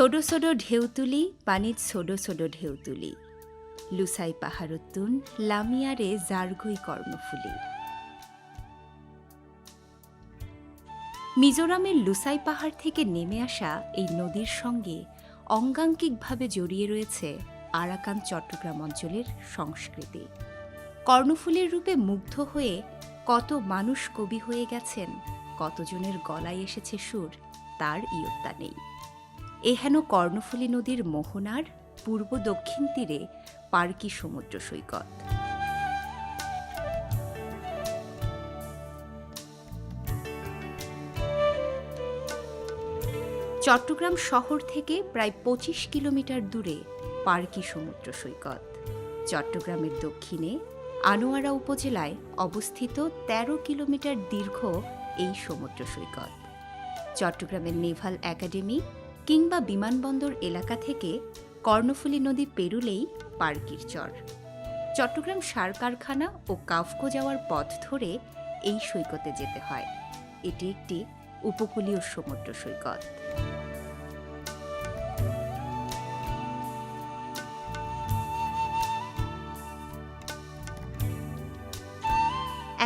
ছোট ছোট ঢেউ তুলি, পানিত ছোট ছোট ঢেউ তুলি। লুসাই পাহাড়তুন লামিয়ারে জারগুই কর্ণফুলি মিজোরামের লুসাই পাহাড় থেকে নেমে আসা এই নদীর সঙ্গে অঙ্গাঙ্কিকভাবে জড়িয়ে রয়েছে আরাকান চট্টগ্রাম অঞ্চলের সংস্কৃতি। কর্ণফুলের রূপে মুগ্ধ হয়ে কত মানুষ কবি হয়ে গেছেন, কতজনের গলায় এসেছে সুর, তার ইয়ত্তা নেই। এহেন কর্ণফুলী নদীর মোহনার পূর্ব দক্ষিণ তীরে পার্কি সমুদ্র সৈকত। চট্টগ্রাম শহর থেকে প্রায় পঁচিশ কিলোমিটার দূরে পার্কি সমুদ্র সৈকত। চট্টগ্রামের দক্ষিণে আনোয়ারা উপজেলায় অবস্থিত ১৩ কিলোমিটার দীর্ঘ এই সমুদ্র সৈকত। চট্টগ্রামের নেভাল একাডেমি কিংবা বিমানবন্দর এলাকা থেকে কর্ণফুলী নদী পেরুলেই পার্কির চর। চট্টগ্রাম সার কারখানা ও কাফকো যাওয়ার পথ ধরে এই সৈকতে যেতে হয়। এটি একটি উপকূলীয় সমুদ্র সৈকত।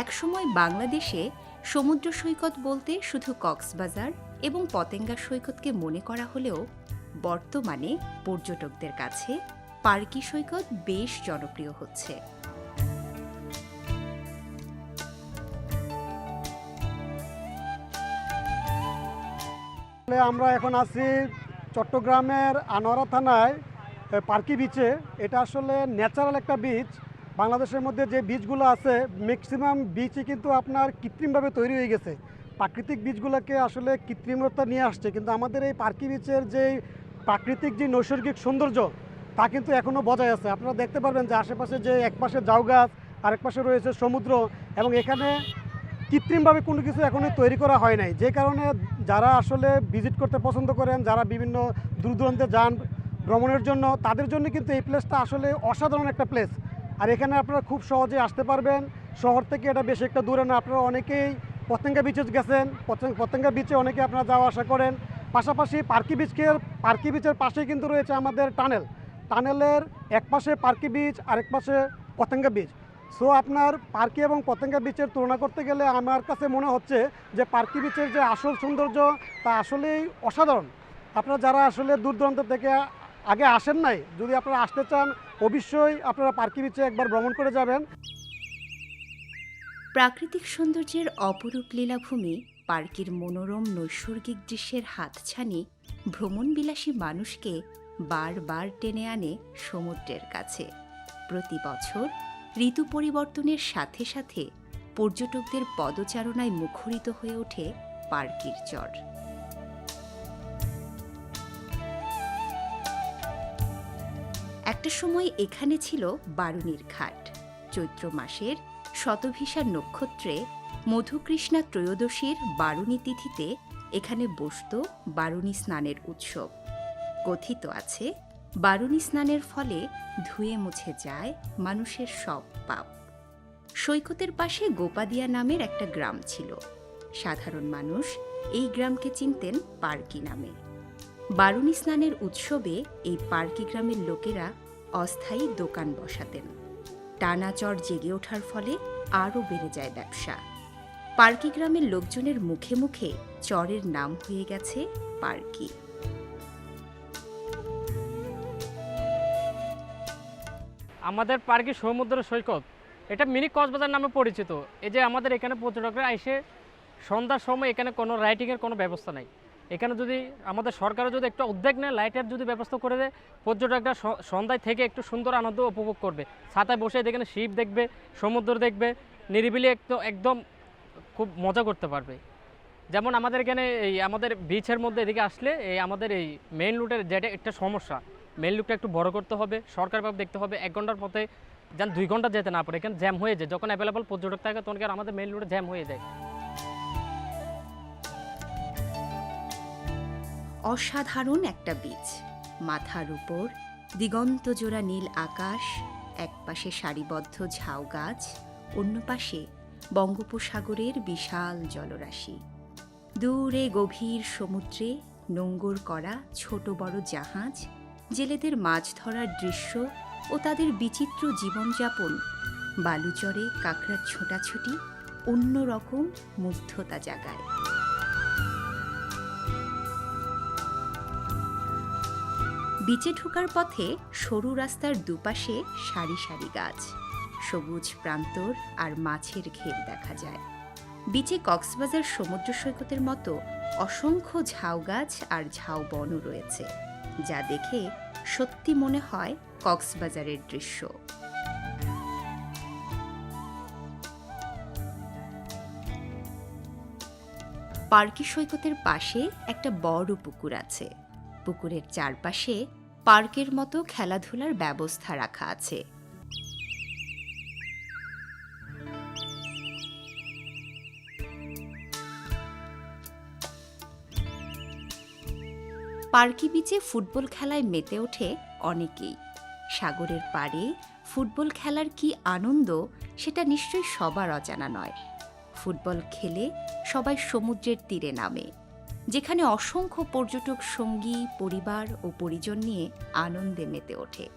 একসময় বাংলাদেশে সমুদ্র সৈকত বলতে শুধু কক্সবাজার এবং পতেঙ্গা সৈকতকে মনে করা হলেও বর্তমানে পর্যটকদের কাছে পার্কি সৈকত বেশ জনপ্রিয় হচ্ছে। আমরা এখন আছি চট্টগ্রামের আনোয়ারা থানায় পার্কি বিচে এটা আসলে ন্যাচারাল একটা বিচ বাংলাদেশের মধ্যে যে বিচগুলো আছে ম্যাক্সিমাম বিচই কিন্তু আপনার কৃত্রিমভাবে তৈরি হয়ে গেছে। প্রাকৃতিক বীজগুলোকে আসলে কৃত্রিমতা নিয়ে আসছে, কিন্তু আমাদের এই পার্কি বীচের যে প্রাকৃতিক যে নৈসর্গিক সৌন্দর্য, তা কিন্তু এখনও বজায় আছে। আপনারা দেখতে পারবেন যে আশেপাশে যে এক পাশে জাউ গাছ আরেক পাশে রয়েছে সমুদ্র, এবং এখানে কৃত্রিমভাবে কোনো কিছু এখনই তৈরি করা হয় নাই। যে কারণে যারা আসলে ভিজিট করতে পছন্দ করেন, যারা বিভিন্ন দূর দূরান্তে যান ভ্রমণের জন্য, তাদের জন্য কিন্তু এই প্লেসটা আসলে অসাধারণ একটা প্লেস আর এখানে আপনারা খুব সহজে আসতে পারবেন। শহর থেকে এটা বেশি একটা দূরে না, আপনারা অনেকেই পতেঙ্গা বিচে গেছেন পতেঙ্গা- বিচে অনেকে আপনারা যাওয়া আসা করেন। পাশাপাশি পার্কি বিচকে পার্কি বিচের পাশেই কিন্তু রয়েছে আমাদের টানেল। টানেলের এক পাশে পার্কি বিচ আরেক পাশে পতেঙ্গা বিচ সো আপনার পার্কি এবং পতেঙ্গা বিচের তুলনা করতে গেলে আমার কাছে মনে হচ্ছে যে পার্কি বিচের যে আসল সৌন্দর্য, তা আসলেই অসাধারণ। আপনারা যারা আসলে দূর দূরান্ত থেকে আগে আসেন নাই, যদি আপনারা আসতে চান, অবশ্যই আপনারা পার্কি বিচে একবার ভ্রমণ করে যাবেন। প্রাকৃতিক সৌন্দর্যের অপরূপ লীলাভূমি, পার্কের মনোরম নৈসর্গিক দৃশ্যের হাতছানি, ভ্রমণবিলাসী মানুষকে বারবার টেনে আনে সমুদ্রের কাছে। প্রতি বছর ঋতু পরিবর্তনের সাথে সাথে পর্যটকদের পদচারণায় মুখরিত হয়ে ওঠে পার্কির চর। একটা সময় এখানে ছিল বারুনির ঘাট। চৈত্র মাসের শতভিসা নক্ষত্রে মধুকৃষ্ণা ত্রয়োদশীর বারুণী তিথিতে এখানে বসত বারুণী স্নানের উৎসব। কথিত আছে, বারুণী স্নানের ফলে ধুয়ে মুছে যায় মানুষের সব পাপ। সৈকতের পাশে গোপাদিয়া নামের একটা গ্রাম ছিল। সাধারণ মানুষ এই গ্রামকে চিনতেন পার্কি নামে। বারুণী স্নানের উৎসবে এই পার্কি গ্রামের লোকেরা অস্থায়ী দোকান বসাতেন। টানা চর জেগে ওঠার ফলে আরও বেড়ে যায় ব্যবসা। পার্কি গ্রামের লোকজনের মুখে মুখে চরের নাম হয়ে গেছে পার্কি। আমাদের পার্কে সমুদ্র সৈকত। এটা মিনি কক্সবাজার নামে পরিচিত। এই যে আমাদের এখানে পর্যটকরা এসে সন্ধ্যার সময় এখানে কোনো রাইটিংয়ের কোনো ব্যবস্থা নাই। এখানে যদি আমাদের সরকারও যদি একটু উদ্যোগ নেয়, লাইটের যদি ব্যবস্থা করে দেয়, পর্যটকরা সন্ধ্যায় থেকে একটু সুন্দর আনন্দ উপভোগ করবে। ছাতায় বসে এখানে শিব দেখবে, সমুদ্র দেখবে, নিরিবিলি একদম একদম খুব মজা করতে পারবে। যেমন আমাদের এখানে এই আমাদের বিচের মধ্যে এদিকে আসলে এই আমাদের এই মেন রুটের যেটা একটা সমস্যা মেইন রুটটা একটু বড় করতে হবে সরকারভাবে দেখতে হবে, এক ঘণ্টার পথে যেন দুই ঘণ্টা যেতে না পারে, এখানে জ্যাম হয়ে যায়। যখন অ্যাভেলেবল পর্যটক থাকে, তখন আমাদের মেন রুটে জ্যাম হয়ে যায়? অসাধারণ একটা বীজ। মাথার উপর দিগন্ত জোড়া নীল আকাশ এক পাশে সারিবদ্ধ ঝাউ গাছ, অন্য পাশে বঙ্গোপসাগরের বিশাল জলরাশি। দূরে গভীর সমুদ্রে নোঙ্গর করা ছোট বড় জাহাজ, জেলেদের মাছ ধরার দৃশ্য ও তাদের বিচিত্র জীবনযাপন, বালুচরে কাঁকড়ার ছোটাছুটি অন্যরকম মুগ্ধতা জাগায়। বিচে ঢোকার পথে সরু রাস্তার দুপাশে সারি সারি গাছ, সবুজ প্রান্তর আর মাছের ঘের দেখা যায়। বিচে কক্সবাজার সমুদ্র সৈকতের মতো অসংখ্য ঝাউ গাছ আর ঝাউ বনও রয়েছে, যা দেখে সত্যি মনে হয় কক্সবাজারের দৃশ্য। পার্কি সৈকতের পাশে একটা বড় পুকুর আছে। পুকুরের চারপাশে পার্কের মতো খেলাধুলার ব্যবস্থা রাখা আছে। পার্কি বিচে ফুটবল খেলায় মেতে ওঠে অনেকেই। সাগরের পাড়ে ফুটবল খেলার কি আনন্দ, সেটা নিশ্চয়ই সবার অজানা নয়। ফুটবল খেলে সবাই সমুদ্রের তীরে নামে। যেখানে অসংখ্য পর্যটক, সঙ্গী, পরিবার ও পরিজন নিয়ে আনন্দে মেতে ওঠে।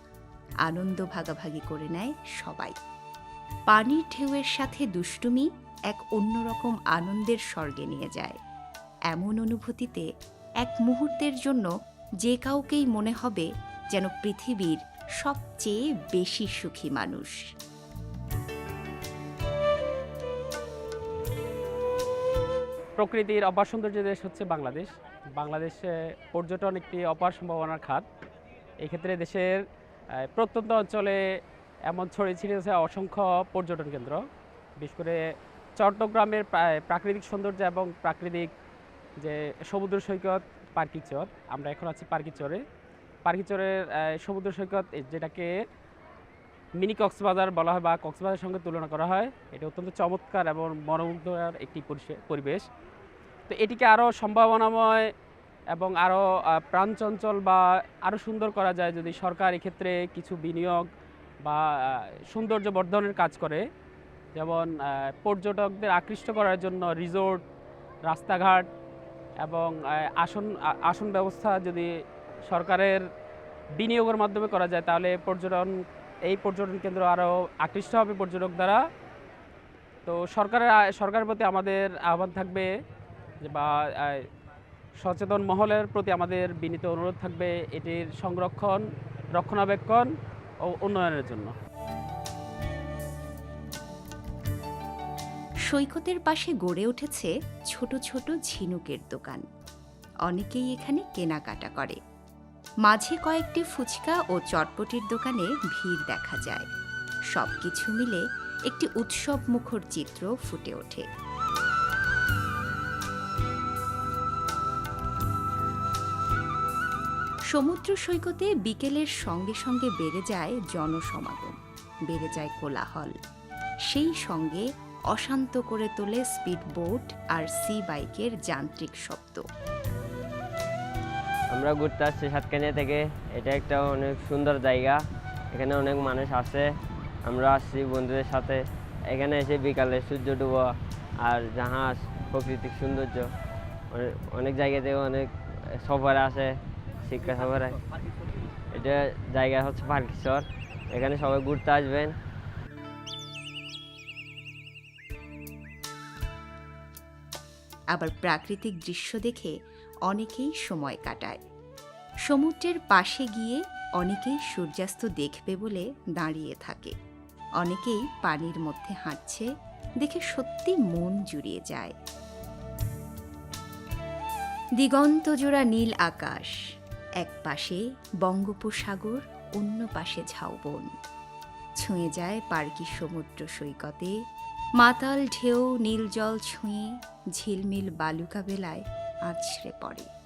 আনন্দ ভাগাভাগি করে নেয় সবাই। পানির ঢেউয়ের সাথে দুষ্টুমি এক অন্যরকম আনন্দের স্বর্গে নিয়ে যায়। এমন অনুভূতিতে এক মুহূর্তের জন্য যে কাউকেই মনে হবে যেন পৃথিবীর সবচেয়ে বেশি সুখী মানুষ। প্রকৃতির অপার সৌন্দর্য দেশ হচ্ছে বাংলাদেশ। বাংলাদেশে পর্যটন একটি অপার সম্ভাবনার খাত। এক্ষেত্রে দেশের প্রত্যন্ত অঞ্চলে এমন ছড়িয়ে ছিটিয়ে আছে অসংখ্য পর্যটন কেন্দ্র। বিশেষ করে চট্টগ্রামের প্রা- প্রাকৃতিক সৌন্দর্য এবং প্রাকৃতিক যে সমুদ্র সৈকত, পার্কিচর, আমরা এখন আছি পার্কিচরে। পার্কিচরের সমুদ্র সৈকত যেটাকে মিনি কক্সবাজার বলা হয় বা কক্সবাজারের সঙ্গে তুলনা করা হয়। এটা অত্যন্ত চমৎকার এবং মনোমুগ্ধকর একটি পরিবেশ। তো এটিকে আরও সম্ভাবনাময় এবং আরও প্রাণচঞ্চল বা আরও সুন্দর করা যায় যদি সরকার এক্ষেত্রে কিছু বিনিয়োগ বা সৌন্দর্য বর্ধনের কাজ করে। যেমন পর্যটকদের আকৃষ্ট করার জন্য রিসোর্ট, রাস্তাঘাট এবং আসন আসন ব্যবস্থা যদি সরকারের বিনিয়োগের মাধ্যমে করা যায়, তাহলে পর্যটন এই পর্যটন কেন্দ্র আরও আকৃষ্ট হবে পর্যটক দ্বারা। তো সরকারের সরকারের প্রতি আমাদের আহ্বান থাকবে বা সচেতন মহলের প্রতি আমাদের বিনীত অনুরোধ থাকবে এটির সংরক্ষণ, রক্ষণাবেক্ষণ ও উন্নয়নের জন্য। সৈকতের পাশে গড়ে উঠেছে ছোট ছোট ঝিনুকের দোকান। অনেকেই এখানে কেনাকাটা করে। মাঝে কয়েকটি ফুচকা ও চটপটির দোকানে ভিড় দেখা যায়। সবকিছু মিলে একটি উৎসব মুখর চিত্র ফুটে ওঠে। সমুদ্র সৈকতে বিকেলের সঙ্গে সঙ্গে বেড়ে যায় জনসমাগম, বেড়ে যায় কোলাহল। সেই সঙ্গে অশান্ত করে তোলে স্পিড বোট আর সি বাইকের যান্ত্রিক শব্দ। আমরা ঘুরতে আসছি সাতকানিয়া থেকে। এটা একটা অনেক সুন্দর জায়গা। এখানে অনেক মানুষ আসে আমরা আসছি বন্ধুদের সাথে। এখানে এসে বিকালে সূর্য ডুবো আর জাহাজ প্রাকৃতিক সৌন্দর্য। অনেক- জায়গা থেকে অনেক সফরে আসে শিক্ষা সফরে এটা জায়গা হচ্ছে পার্কেশ্বর। এখানে সবাই ঘুরতে আসবেন। আবার প্রাকৃতিক দৃশ্য দেখে অনেকেই সময় কাটায়। সমুদ্রের পাশে গিয়ে অনেকেই সূর্যাস্ত দেখবে বলে দাঁড়িয়ে থাকে। অনেকেই পানির মধ্যে হাঁটছে, দেখে সত্যি মন জুড়িয়ে যায়। দিগন্ত জোড়া নীল আকাশ, এক পাশে বঙ্গোপসাগর, অন্য পাশে ঝাউবন। ছুঁয়ে যায় পার্কি সমুদ্র সৈকতে, মাতাল ঢেউ নীল জল ছুঁয়ে ঝিলমিল বালুকা বেলায় আছড়ে পড়ে।